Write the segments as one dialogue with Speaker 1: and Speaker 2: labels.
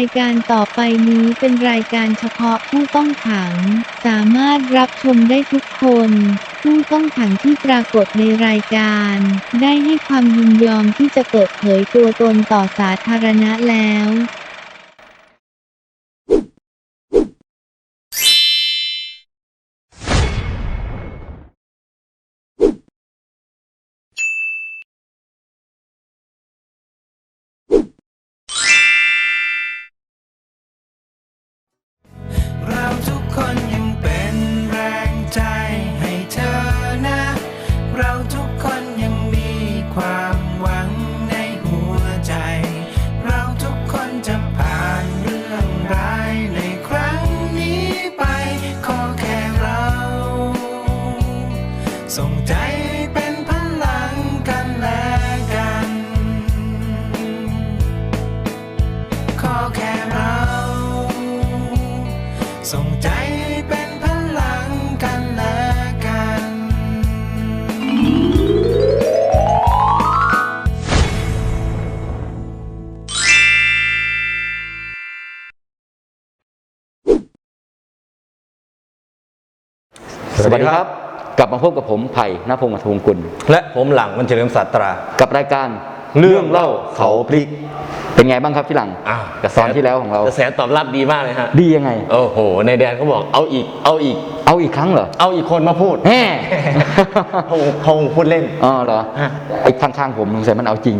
Speaker 1: ายการต่อไปนี้เป็นรายการเฉพาะผู้ต้องขัง สามารถรับชมได้ทุกคน ผู้ต้องขังที่ปรากฏในรายการ ได้ให้ความยินยอมที่จะเปิดเผยตัวตนต่อสาธารณะแล้ว
Speaker 2: เป็นพลังกันและกัน
Speaker 3: สวัสดีครับ กลับมาพบกับผมไผ่ณพงศ์อัธวงศ์กุล
Speaker 4: และผมหลังมันเฉลิมศาสตรา
Speaker 3: กับรายการ
Speaker 4: เรื่องเล่าเขาพลิก
Speaker 3: เป็นไงบ้างครับพี่หลัง
Speaker 4: อะ
Speaker 3: กับตอนที่แล้วของเรา
Speaker 4: กระแสตอบรับดีมากเลยฮะ
Speaker 3: ดียังไง
Speaker 4: โอ้โห ในแดนเขาบอกเอาอีก เอาอีก
Speaker 3: เอาอีกครั้งเหรอ
Speaker 4: เอาอีกคนมาพูด
Speaker 3: แฮ่
Speaker 4: พงพงพูดเล่น
Speaker 3: อ๋อเหรอ
Speaker 4: ฮะ
Speaker 3: ไอ้ข้างๆผมสงสัยมันเอาจริง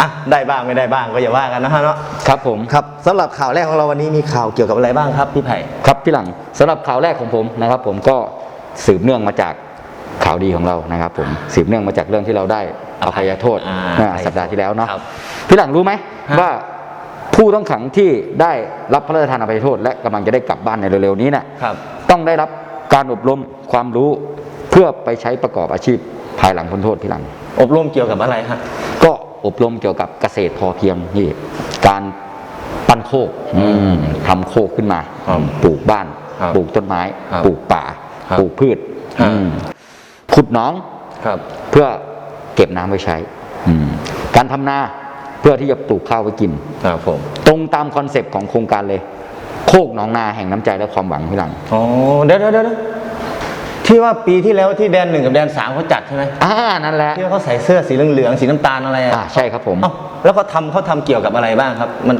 Speaker 4: อะได้บ้างไม่ได้บ้างก็อย่าว่ากันนะฮะเนาะ
Speaker 3: ครับผม
Speaker 4: ครับสำหรับข่าวแรกของเราวันนี้มีข่าวเกี่ยวกับอะไรบ้างครับพี่ไผ่
Speaker 3: ครับพี่หลังสำหรับข่าวแรกของผมนะครับ ผมก็สืบเนื่องมาจาก ข่าวดีของเรานะครับผมสืบเนื่องมาจากเรื่องที่เราได้อภัยโทษ
Speaker 4: อ่า
Speaker 3: เมื่อสัปดาห์ที่แล้วเนาะ
Speaker 4: ครับ
Speaker 3: พี่หลังรู้ไหม
Speaker 4: ฮะ
Speaker 3: ว่าผู้ต้องขังที่ได้รับพระราชทานอภัยโทษ และกำลังจะได้กลับบ้านในเร็วๆนี้น่ะ
Speaker 4: ครับ
Speaker 3: ต้องได้รับการอบรมความรู้เพื่อไปใช้ประกอบอาชีพภายหลังพ้นโทษทีหลัง
Speaker 4: อบรมเกี่ยวกับอะไรฮะ
Speaker 3: ก็อบรมเกี่ยวกับเกษตรพอเพียงนี่การปั้นโคกอืมทำโคกขึ้นมา
Speaker 4: ครับ
Speaker 3: ปลูกบ้าน
Speaker 4: ครับ
Speaker 3: ปลูกต้นไม้
Speaker 4: ครับ
Speaker 3: ปลูกป่า
Speaker 4: ครับ
Speaker 3: ปลูกพืช
Speaker 4: ครับ
Speaker 3: อืม ขุดหนอง
Speaker 4: ครับ
Speaker 3: เพื่อเก็บน้ำไว้ใช้อืมการทำนาเพื่อที่จะปลูกข้าวไว้กิน
Speaker 4: ครับผม
Speaker 3: ตรงตามคอนเซปต์ของโครงการเลย โคกหนองนาแห่งน้ำใจและความหวังพี่หลัง
Speaker 4: อ๋อเดี๋ยวเดี๋ยวเดี๋ยวที่ว่าปีที่แล้วที่แดนหนึ่งกับแดนสามเขาจัดใช่ไหม
Speaker 3: อ่านั่นแหละ
Speaker 4: ที่ว่าเขาใส่เสื้อสีเหลืองๆสีน้ำตาลอะไรอะ
Speaker 3: อ่าใช่ครับผม
Speaker 4: เอ้าแล้วเขาทำเขาทำเกี่ยวกับอะไรบ้างครับ มัน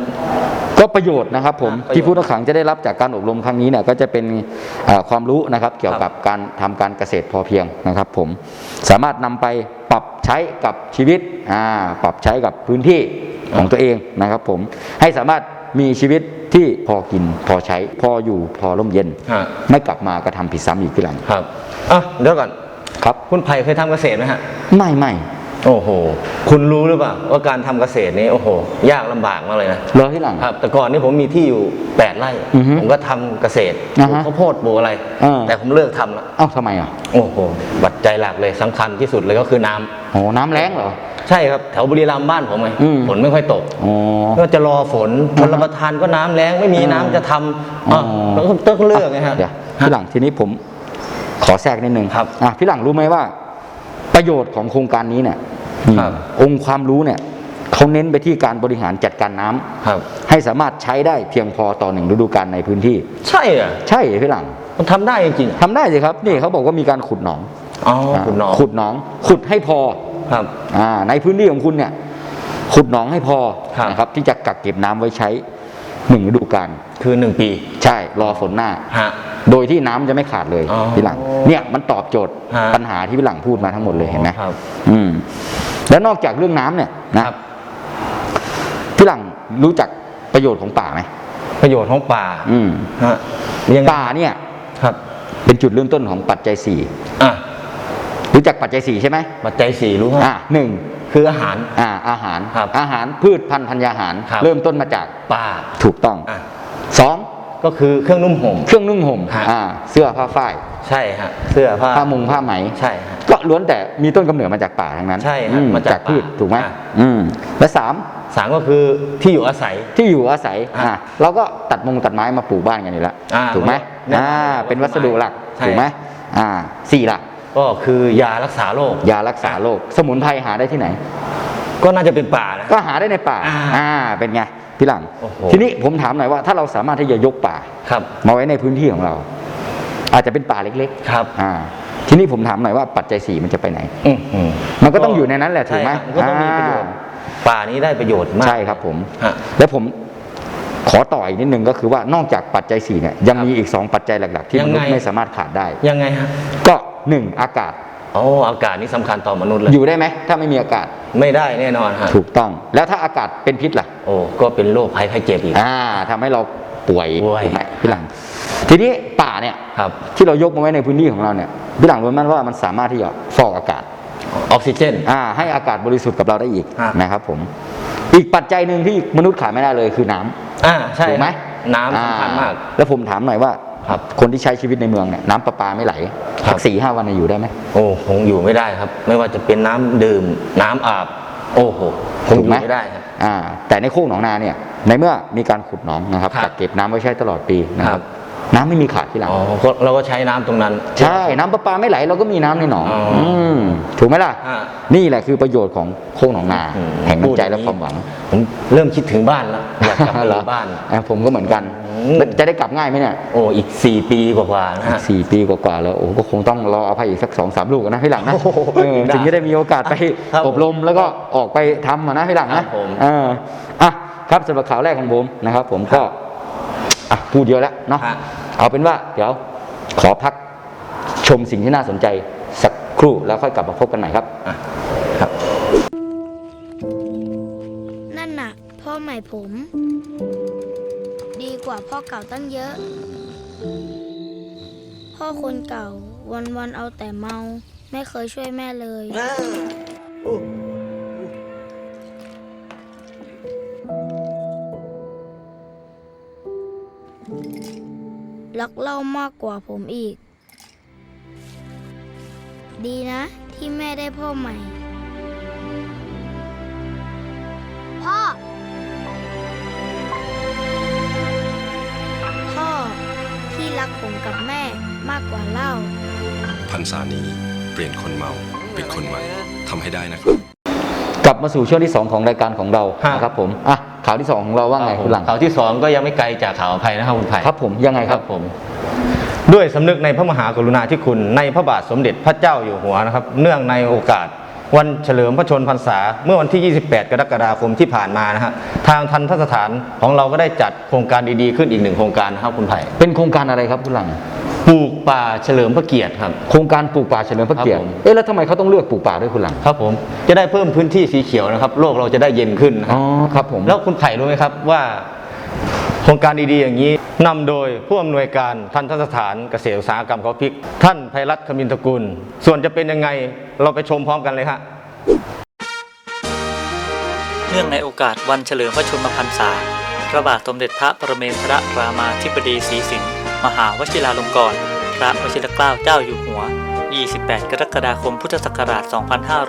Speaker 3: ก็ประโยชน์นะครับผม
Speaker 4: อ่าประโยชน์
Speaker 3: ที่ผู้ต้องขังจะได้รับจากการอบรมครั้งนี้เนี่ยก็จะเป็นเอ่อความรู้นะครับเกี่ยวกับการทำการเกษตรพอเพียงนะครับ ผมสามารถนำไปปรับใช้กับชีวิตอ่าปรับใช้กับพื้นที่ของตัวเองนะครับ ผมให้สามารถมีชีวิตที่พอกินพอใช้พออยู่พอร่มเย็น
Speaker 4: ฮะ
Speaker 3: ไม่กลับมากระทำผิดซ้ำอีกทีหลัง
Speaker 4: ครับอะเดี๋ยวก่อน
Speaker 3: ครับ
Speaker 4: คุณไผ่เคยทำเกษตรไหมฮะ
Speaker 3: ไม่ไม่
Speaker 4: โอ้โห คุณรู้หรือเปล่าว่าการทำเกษตรนี้โอ้โห ยากลำบากมากเลยนะ
Speaker 3: รอที่หลัง
Speaker 4: ครับ แต่ก่อนนี้ผมมีที่อยู่ 8 ไร่
Speaker 3: อือฮึ
Speaker 4: ผมก็ทำเกษตรป
Speaker 3: อ่า
Speaker 4: ลูก
Speaker 3: ฮะ
Speaker 4: ข้าวโพดปลูกอะไร
Speaker 3: อ่า
Speaker 4: แต่ผมเลิกทำแล้ว
Speaker 3: เอ้าทำไมอะ
Speaker 4: โอ้โหปัจจัยหลักเลยสำคัญที่สุดเลยก็คือน้ำ
Speaker 3: อ๋อน้ำแรงเหรอ
Speaker 4: ใช่ครับ แถวบุรีรัมย์บ้านผมไง
Speaker 3: อืม
Speaker 4: ฝนไม่ค่อยตก
Speaker 3: อ๋อ
Speaker 4: ก็จะรอฝนชนรับประทานก็น้ำแรงไม่มีน้ำจะทำอะแล้วก็ต้องเลือกไงฮะ
Speaker 3: เดี๋ยวพี่หลังทีนี้ผมขอแทรกนิดนึง
Speaker 4: ครับ
Speaker 3: อะพี่หลังรู้ไหมว่า ประโยชน์ของโครงการนี้เนี่ย
Speaker 4: ครับ
Speaker 3: องค์ความรู้เนี่ยเขาเน้นไปที่การบริหารจัดการน้ำ
Speaker 4: ครับ
Speaker 3: ให้สามารถใช้ได้เพียงพอต่อหนึ่งฤดูกาลในพื้นที่
Speaker 4: ใช่อะ
Speaker 3: ใช่พี่หลัง
Speaker 4: มันทำได้จริงๆอะ
Speaker 3: ทำได้สิครับนี่เขาบอกว่ามีการขุดหนอง
Speaker 4: อ๋อคุณน้อง
Speaker 3: ขุดหนอง ขุดให้พอ
Speaker 4: ครับ
Speaker 3: อ่าในพื้นที่ของคุณเนี่ย ขุดหนองให้พอ
Speaker 4: ครับ
Speaker 3: นะครับ ที่จะกักเก็บน้ำไว้ใช้หนึ่งฤดูกาล
Speaker 4: คือหนึ่งปี
Speaker 3: ใช่รอฝนหน้า
Speaker 4: ฮะ
Speaker 3: โดยที่น้ำจะไม่ขาดเลย
Speaker 4: อ๋อ
Speaker 3: พี่หลัง เนี่ยมันตอบโจทย์
Speaker 4: ฮะ
Speaker 3: ปัญหาที่พี่หลังพูดมาทั้งหมดเลยเห็นไหม
Speaker 4: ครับ
Speaker 3: อืม แล้วนอกจากเรื่องน้ำเนี่ยนะครับพี่หลังรู้จักประโยชน์ของป่าไหม
Speaker 4: ประโยชน์ของป่า
Speaker 3: อืม
Speaker 4: ฮะยังไง
Speaker 3: ป่าเนี่ย
Speaker 4: ครับ
Speaker 3: เป็นจุดเริ่มต้นของปัจจัยสี่
Speaker 4: อะ
Speaker 3: รู้จักปัจจัยสี่ใช่ไหม
Speaker 4: ปัจจัยสี่รู้ไหม
Speaker 3: อ่าหนึ่ง
Speaker 4: คืออาหาร
Speaker 3: อ่าอาหาร
Speaker 4: ครับ
Speaker 3: อาหารพืชพันธุ์ธัญญาหาร
Speaker 4: ครับ
Speaker 3: เริ่มต้นมาจาก
Speaker 4: ป่า
Speaker 3: ถูกต้อง
Speaker 4: อะ
Speaker 3: สอง
Speaker 4: ก็คือเครื่องนุ่มห่ม
Speaker 3: เครื่องนุ่งห่ม
Speaker 4: ฮะ
Speaker 3: อ่าเสื้อผ้าฝ้าย
Speaker 4: ใช่ฮะเสื้อผ้า
Speaker 3: ผ้ามุงผ้าไหม
Speaker 4: ใช่ฮะ
Speaker 3: ก็ล้วนแต่มีต้นกำเนิดมาจากป่าทั้งนั้น
Speaker 4: ใช่ฮะ
Speaker 3: อื
Speaker 4: มาจาก
Speaker 3: พืช
Speaker 4: ป่า
Speaker 3: ถูกไหม
Speaker 4: อะ
Speaker 3: อืมและสาม
Speaker 4: สามก็คือที่อยู่อาศัย
Speaker 3: ที่อยู่อาศัย
Speaker 4: อะ
Speaker 3: อะเราก็ตัดมงตัดไม้มาปลูกบ้านกันอยู่แล้ว
Speaker 4: อ่า
Speaker 3: ถูกไหม
Speaker 4: แน่นอน
Speaker 3: อ่าเป็นวัสดุหลัก
Speaker 4: ใช่
Speaker 3: ถูกไหมอ่าสี่หลัก
Speaker 4: ก็คือยารักษาโรค
Speaker 3: ยารักษาโรคสมุนไพรหาได้ที่ไหน
Speaker 4: ก็น่าจะเป็นป่านะ
Speaker 3: ก็หาได้ในป่า
Speaker 4: อ่า
Speaker 3: อ่าเป็นไง พี่หลัง
Speaker 4: โอ้โห
Speaker 3: ทีนี้ผมถามหน่อยว่าถ้าเราสามารถที่จะยกป่า
Speaker 4: ครับ
Speaker 3: มาไว้ในพื้นที่ของเรา อาจจะเป็นป่าเล็ก
Speaker 4: ครับ
Speaker 3: ๆอ่าทีนี้ผมถามหน่อยว่าปัจจัยสี่มันจะไปไหน
Speaker 4: อื้อหือ
Speaker 3: มันก็ต้องอยู่ในนั้นแหละถูกไหม
Speaker 4: ใช่ครับก็ต้องมีประโยชน์
Speaker 3: อ่
Speaker 4: ป่านี้ได้ประโยชน์มาา
Speaker 3: ก ใช่ครับผม
Speaker 4: ฮะ
Speaker 3: แล้วผมขอต่ออีกนิดนึงก็คือว่านอกจากปัจจัยสี่เนี่ยยังมีอีกสองปัจจัยหลัก ๆ ที่
Speaker 4: ยั
Speaker 3: ม
Speaker 4: งไง
Speaker 3: นุษย์ไม่สามารถขาดได้
Speaker 4: ยังไงฮะ
Speaker 3: ก็หนึ่งอากาศ
Speaker 4: โอ้อากาศนี่สำคัญต่อมนุษย์เลย
Speaker 3: อยู่ได้ไหมถ้าไม่มีอากาศ
Speaker 4: ไม่ได้แน่นอนฮะ
Speaker 3: ถูกต้อง แล้วถ้าอากาศเป็นพิษล่ะ
Speaker 4: โอ้ก็เป็นโรคภัยไข้เจ็บอีก
Speaker 3: อ่าทำให้เราป่วย
Speaker 4: ป่วย
Speaker 3: ถูกไหมพี่หลัง ทีนี้ป่าเนี่ย
Speaker 4: ครับ
Speaker 3: ที่เรายกมาไว้ในพื้นที่ของเราเนี่ยพี่หลังรู้ไหมว่ามันสามารถที่จะฟอกอากาศ
Speaker 4: ออกซิเจน
Speaker 3: อ่าให้อากาศบริสุทธิ์กับเราได้อีก
Speaker 4: อะ
Speaker 3: นะครับผม อีกปัจจัยหนึ่งที่มนุษย์ขาดไม่ได้เลยคือน้ำ
Speaker 4: อ่าใช่
Speaker 3: ถูกไหม
Speaker 4: น้ำสำคัญมาก
Speaker 3: อ่แล้วผมถามหน่อยว่า
Speaker 4: ครับ
Speaker 3: คนที่ใช้ชีวิตในเมืองเนี่ยน้ำประปาไม่ไหล
Speaker 4: ครับ
Speaker 3: สักสี่ห้าวันเนี่ยอยู่ได้ไหม
Speaker 4: โอ้คงอยู่ไม่ได้ครับ ไม่ว่าจะเป็นน้ำดื่ม น้ำอาบ โอ้โหคงอยู่ไม่ได้ครับ
Speaker 3: อ่าแต่ในโคกหนองนาเนี่ยในเมื่อมีการขุดหนองนะครับ
Speaker 4: ครับ
Speaker 3: กักเก็บน้ำไว้ใช้ตลอดปีนะค
Speaker 4: ครั
Speaker 3: รับ
Speaker 4: บ
Speaker 3: น้ำไม่มีขาดที่หลัง
Speaker 4: อ๋อก็เราก็ใช้น้ำตรงนั้น
Speaker 3: ใช่ น้ำประปาไม่ไหลเราก็มีน้ำในหนอง
Speaker 4: อ๋ออื
Speaker 3: มถูกไหมล่ะ
Speaker 4: ฮะ
Speaker 3: นี่แหละคือประโยชน์ของโคกหนองนา
Speaker 4: อืม
Speaker 3: แห่งน้ำใจและความหวัง
Speaker 4: ผมเริ่มคิดถึงบ้านแล้วอยากกลับไปอยู่บ้าน
Speaker 3: อะผมก็เหมือนกัน
Speaker 4: อืม
Speaker 3: จะได้กลับง่ายไหมเนี่ย
Speaker 4: โอ้อีก 4 ปีกว่าๆนะฮะ
Speaker 3: สี่ปีกว่าๆแล้วโอ้ก็คงต้องรออภัยอีกสักสองสามลูกนะพี่หลังนะ
Speaker 4: โอ้โห
Speaker 3: เออถึงจะได้มีโอกาสไป
Speaker 4: ครับ
Speaker 3: อบรมแล้วก็ออกไปทำอะนะพี่หลัง
Speaker 4: ครั
Speaker 3: นะ
Speaker 4: บผม
Speaker 3: เอออะครับสำหรับข่าวแรกของผมนะครับ ผมก็อะพูดเยอะแล้วเนาะ
Speaker 4: ฮะ
Speaker 3: เอาเป็นว่าเดี๋ยวขอพักชมสิ่งที่น่าสนใจสักครู่แล้วค่อยกลับมาพบกันใหม่ครับ
Speaker 4: อะครับ
Speaker 5: นั่นน่ะ พ่อใหม่ผม ดีกว่าพ่อเก่าตั้งเยอะ พ่อคนเก่าวันๆเอาแต่เมา ไม่เคยช่วยแม่เลย รักเล่ามากกว่าผมอีก ดีนะ ที่แม่ได้พ่อใหม่ พ่อพ่อ ผมกับแม่มากกว่าเหล้า
Speaker 6: พรรษานี้เปลี่ยนคนเมาเป็นคนใหม่ทำให้ได้นะครับ
Speaker 3: กลับมาสู่ช่วงที่ 2 ของรายการของเรา
Speaker 4: ฮะ
Speaker 3: นะครับผมอะข่าวที่ 2 ของเราว่าไงคุณหลัง
Speaker 4: ข่าวที่สองก็ยังไม่ไกลจากข่าวอภัยนะครับคุณไผ่
Speaker 3: ครับผมยังไงครับ
Speaker 4: ผม ด้วยสำนึกในพระมหากรุณาธิคุณในพระบาทสมเด็จพระเจ้าอยู่หัวนะครับ เนื่องในโอกาส วันเฉลิมพระชนมพรรษาเมื่อวันที่ 28 กรกฎาคมที่ผ่านมานะฮะทางทันทสถานของเราก็ได้จัดโครงการดีๆขึ้นอีกหนึ่งโครงการนะครับคุณไผ่
Speaker 3: เป็นโครงการอะไรครับคุณหลัง
Speaker 4: ปลูกป่าเฉลิมพระเกียรติครับ
Speaker 3: โครงการปลูกป่าเฉลิมพระเกียรติ
Speaker 4: ครับผม
Speaker 3: เอ๊ะแล้วทำไมเขาต้องเลือกปลูกป่าด้วยคุณหลัง
Speaker 4: ครับผม จะได้เพิ่มพื้นที่สีเขียวนะครับ โลกเราจะได้เย็นขึ้นนะค
Speaker 3: อ๋
Speaker 4: รั
Speaker 3: อบครับผม
Speaker 4: แล้วคุณไผ่รู้ไหมครับว่า โครงการดีๆอย่างนี้นำโดยผู้อำนวยการทันทสถานเกษตรอุตสาหกรรมเขาพิก ท่านไพรัตน์คมินทกุล ส่วนจะเป็นยังไงเราไปชมพร้อมกันเลยฮะ
Speaker 7: เนื่องในโอกาสวันเฉลิมพระชนมพรรษาพระบาทสมเด็จพระประเมนทรรามาธิบดีศรีสิงห์มหาวชิราลงกรณพระวชิรเกล้าเจ้าอยู่หัว 28 กรกฎาคมพุทธศักราช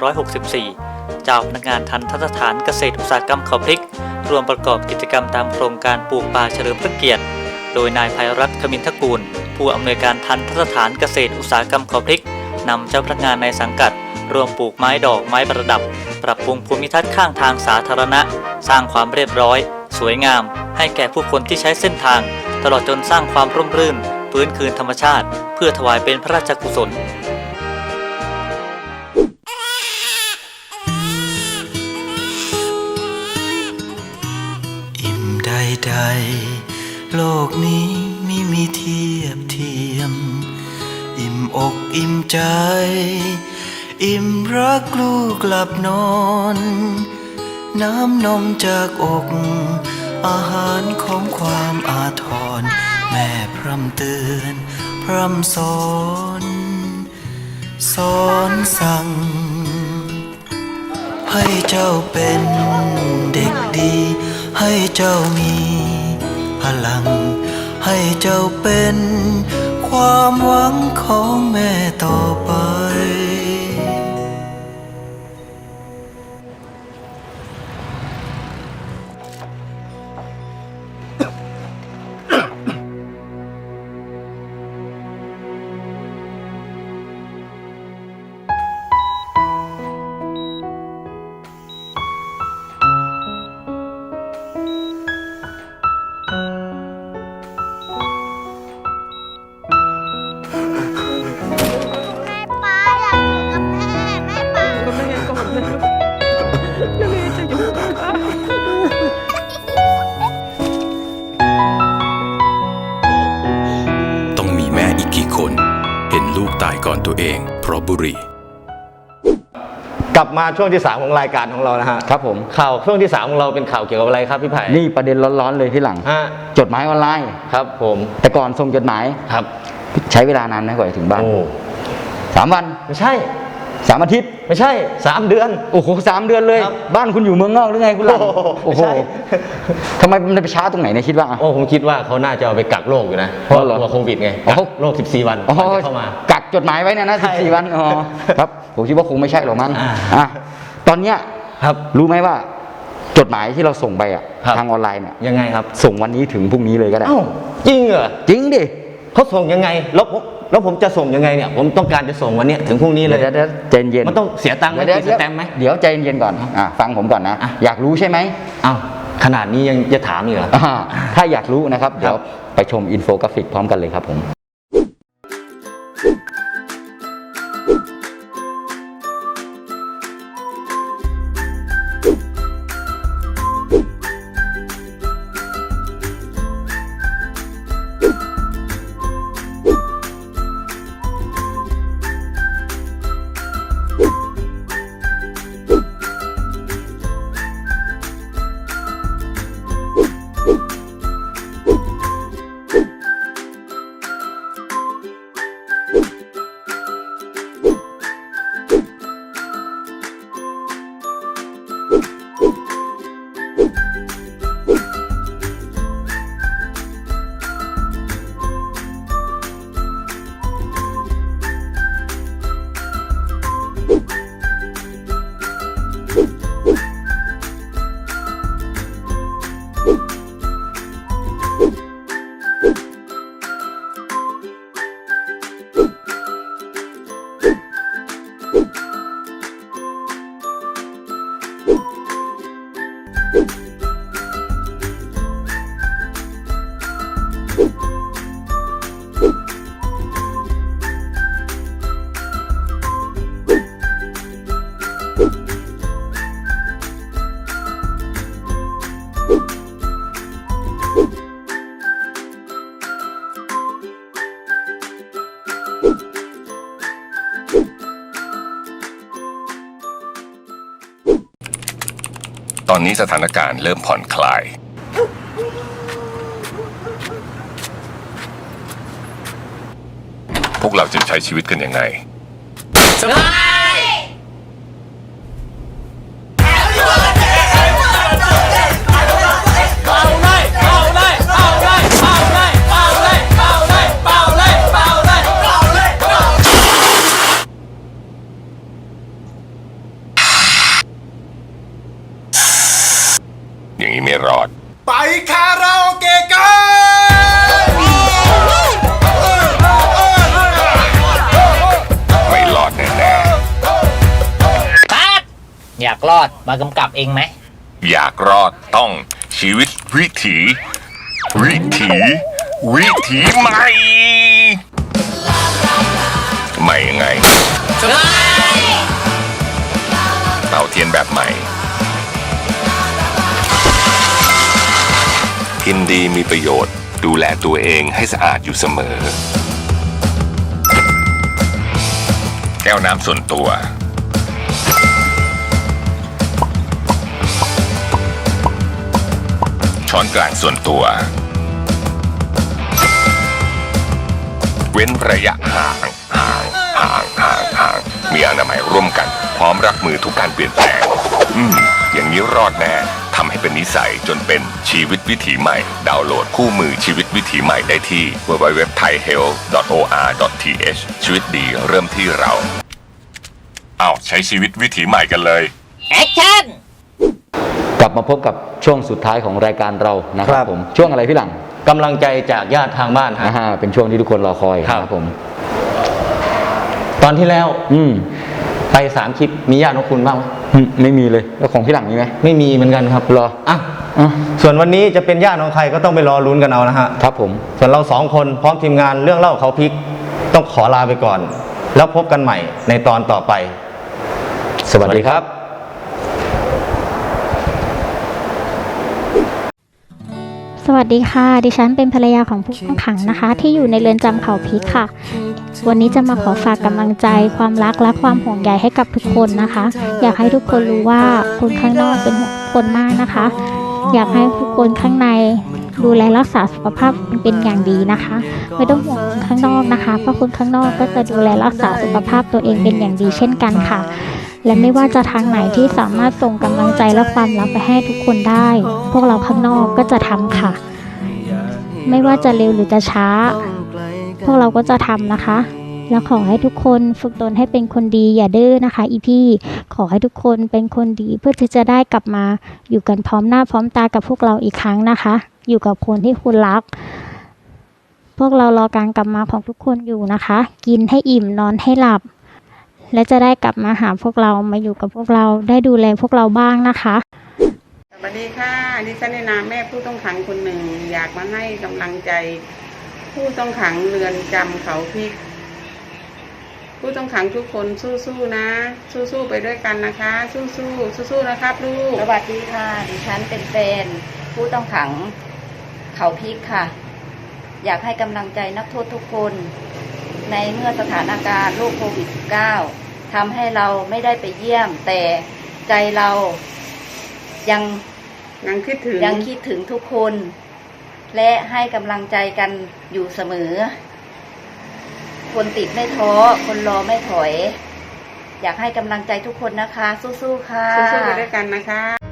Speaker 7: 2564 เจ้าพนักงานทันทสถานเกษตรอุตสาหกรรมเขาพริก รวมประกอบกิจกรรมตามโครงการปลูกป่าเฉลิมพระเกียรติ โดยนายภัยรัตน์ขมินทกูล ผู้อำนวยการทันทสถานเกษตรอุตสาหกรรมขาพริกนำเจ้าพนักงานในสังกัดรวมปลูกไม้ดอกไม้ประดับ ปรับปรุงภูมิทัศน์ข้างทางสาธารณะ สร้างความเรียบร้อย สวยงาม ให้แก่ผู้คนที่ใช้เส้นทาง ตลอดจนสร้างความร่มรื่น ฟื้นคืนธรรมชาติ เพื่อถวายเป็นพระราชกุศล
Speaker 2: โลกนี้ไม่มีเทียบเทียม อิ่มอกอิ่มใจ อิ่มรักลูกหลับนอน น้ำนมจากอก อาหารของความอาทร แม่พร่ำเตือน พร่ำสอนสอนสั่ง ให้เจ้าเป็นเด็กดี ให้เจ้ามี พลัง ให้เจ้าเป็นความหวังของแม่ต่อไป
Speaker 4: มาช่วงที่ 3 ของรายการของเรานะฮะ
Speaker 3: ครับผม
Speaker 4: ข่าวช่วงที่ 3 ของเราเป็นข่าวเกี่ยวกับอะไรครับพี่ไผ่
Speaker 3: นี่ประเด็นร้อนๆเลยที่หลัง
Speaker 4: ฮะ
Speaker 3: จดหมายออนไลน์
Speaker 4: ครับผม
Speaker 3: แต่ก่อนส่งจดหมาย
Speaker 4: ครับ
Speaker 3: ใช้เวลานานนะกว่าจะถึงบ้าน
Speaker 4: โอ้
Speaker 3: สามวัน
Speaker 4: ไม่ใช่
Speaker 3: สามอาทิตย์
Speaker 4: ไม่ใช่ 3 เดือน
Speaker 3: โอ้โหสามเดือนเลย
Speaker 4: ครับ
Speaker 3: บ้านคุณอยู่เมืองนอกหรือไงคุณหลัง
Speaker 4: โอ้โห
Speaker 3: โอ้โห
Speaker 4: ใช่
Speaker 3: ทำไมมันไปช้าตรงไหนเนี่ยคิดว่าอะ
Speaker 4: โอ้ผมคิดว่าเขาน่าจะเอาไปกักโรคอยู่นะเพราะ
Speaker 3: อ๋อเหรอ
Speaker 4: กลัวโควิดไง
Speaker 3: อ๋อ
Speaker 4: กักโรค14 วัน
Speaker 3: อ๋อ
Speaker 4: ก่อนจะเข้ามา
Speaker 3: กัก จดหมายไว้เนี่ยนะ
Speaker 4: ใช่
Speaker 3: 14วันอ๋อครับ ผมคิดว่าคงไม่ใช่หรอกมั้ง
Speaker 4: อ่า
Speaker 3: อะตอนเนี้ย
Speaker 4: ครับ
Speaker 3: รู้ไหมว่าจดหมายที่เราส่งไปอะ
Speaker 4: ครับ
Speaker 3: ทางออนไลน์เนี่ย
Speaker 4: ยังไงครับ
Speaker 3: ส่งวันนี้ถึงพรุ่งนี้เลยก็ได้
Speaker 4: เอ้าจริงเหรอ
Speaker 3: จริงดิ
Speaker 4: เขาส่งยังไงแล้วผมแล้วผมจะส่งยังไงเนี่ยผมต้องการจะส่งวันเนี้ยถึงพรุ่งนี้เลย
Speaker 3: เดี๋ยวเดี๋ยวใจเย็น
Speaker 4: มันต้องเสียตังค์ไหม
Speaker 3: เดี๋ยว
Speaker 4: มีส
Speaker 3: เดี๋ยว
Speaker 4: แตมป์ไหม
Speaker 3: เดี๋ยวใจเย็นก่อนอะฟังผมก่อนนะ
Speaker 4: อะ
Speaker 3: อยากรู้ใช่ไหม
Speaker 4: เอ้าขนาดนี้ยังจะถามอีกเหรอ
Speaker 3: อ่าถ้าอยากรู้นะครับ
Speaker 4: ครั
Speaker 3: เดี๋ยว
Speaker 4: บ
Speaker 3: ไปชมอินโฟกราฟิกพร้อมกันเลยครับผม
Speaker 6: อนนี้สถานการณ์เริ่มผ่อนคลาย พวกเราจะใช้ชีวิตกันยังไง
Speaker 2: เอ
Speaker 8: งไหม
Speaker 6: อยากรอดต้องชีวิตวิถี วิถี วิถีใหม่ ไม่ยังไงเตาเทียนแบบใหม่ กินดีมีประโยชน์ ดูแลตัวเองให้สะอาดอยู่เสมอ แก้วน้ำส่วนตัว ช้อนกลางส่วนตัว เว้นระยะห่างห่างห่างห่างห่างมีอนามัยร่วมกัน พร้อมรับมือทุกการเปลี่ยนแปลง อืม อย่างนี้รอดแน่ทำให้เป็นนิสัยจนเป็นชีวิตวิถีใหม่ ดาวน์โหลดคู่มือชีวิตวิถีใหม่ได้ที่ www.thaihealth.or.th ชีวิตดีเริ่มที่เรา เอาใช้ชีวิตวิถีใหม่กันเลย
Speaker 8: แอคชั่น
Speaker 3: กลับมาพบกับช่วงสุดท้ายของรายการเรานะค
Speaker 4: ค
Speaker 3: รั
Speaker 4: รั
Speaker 3: บบผมช่วงอะไรพี่หลัง
Speaker 4: กำลังใจจากญาติทางบ้านฮะ
Speaker 3: อ่าเป็นช่วงที่ทุกคนรอคอย
Speaker 4: ครับ
Speaker 3: นะครับผม
Speaker 4: ตอนที่แล้ว
Speaker 3: อืม
Speaker 4: ไปสามคลิปมีญาติของคุณบ้างไหม
Speaker 3: อืมไม่มีเลยแล้วของพี่หลังมีไหม
Speaker 4: ไม่มีเหมือนกันครับ
Speaker 3: เหรอ
Speaker 4: อะ
Speaker 3: อะ
Speaker 4: ส่วนวันนี้จะเป็นญาติของใครก็ต้องไปรอลุ้นกันเอานะฮะ
Speaker 3: ครับผม
Speaker 4: ส่วนเราสองคนพร้อมทีมงานเรื่องเล่าเขาพลิก ต้องขอลาไปก่อน แล้วพบกันใหม่ในตอนต่อไป
Speaker 3: สวัสดีครับ
Speaker 9: สวัสดีค่ะ ดิฉันเป็นภรรยาของผู้ต้องขังนะคะ ที่อยู่ในเรือนจำเขาพริกค่ะ วันนี้จะมาขอฝากกำลังใจ ความรักและความห่วงใยให้กับทุกคนนะคะ อยากให้ทุกคนรู้ว่าคนข้างนอกเป็นห่วงทุกคนมากนะคะ อยากให้ทุกคนข้างในดูแลรักษาสุขภาพเป็นอย่างดีนะคะ ไม่ต้องห่วงคนข้างนอกนะคะ เพราะคนข้างนอกก็จะดูแลรักษาสุขภาพตัวเองเป็นอย่างดีเช่นกันค่ะ และไม่ว่าจะทางไหนที่สามารถส่งกำลังใจและความรักไปให้ทุกคนได้ พวกเราข้างนอกก็จะทำค่ะ ไม่ว่าจะเร็วหรือจะช้า พวกเราก็จะทำนะคะ แล้วขอให้ทุกคนฝึกตนให้เป็นคนดีอย่าดื้อนะคะ อีพี่ขอให้ทุกคนเป็นคนดีเพื่อที่จะได้กลับมาอยู่กันพร้อมหน้าพร้อมตากับพวกเราอีกครั้งนะคะ อยู่กับคนที่คุณรักพวกเรารอการกลับมาของทุกคนอยู่นะคะ กินให้อิ่มนอนให้หลับ และจะได้กลับมาหาพวกเรามาอยู่กับพวกเราได้ดูแลพวกเราบ้างนะคะ
Speaker 10: สวัสดีค่ะดิฉันในนามแม่ผู้ต้องขังคนหนึ่ง อยากมาให้กำลังใจ ผู้ต้องขังเรือนจำเขาพริกผู้ต้องขังทุกคนสู้ๆนะ สู้ๆไปด้วยกันนะคะ สู้ๆสู้ๆนะครับลูก
Speaker 11: สวัสดีค่ะ ดิฉันเป็นแฟนผู้ต้องขังเขาพริกค่ะ อยากให้กำลังใจนักโทษทุกคน ในเมื่อสถานการณ์โรคโควิด -19 ทำให้เราไม่ได้ไปเยี่ยม แต่ใจเรายัง
Speaker 10: ยังคิดถึง
Speaker 11: ยังคิดถึงทุกคน และให้กำลังใจกันอยู่เสมอ คนติดไม่ท้อ คนรอไม่ถอย อยากให้กำลังใจทุกคนนะคะ สู้ๆค่ะ
Speaker 10: สู้ๆไปด้วยกันนะคะ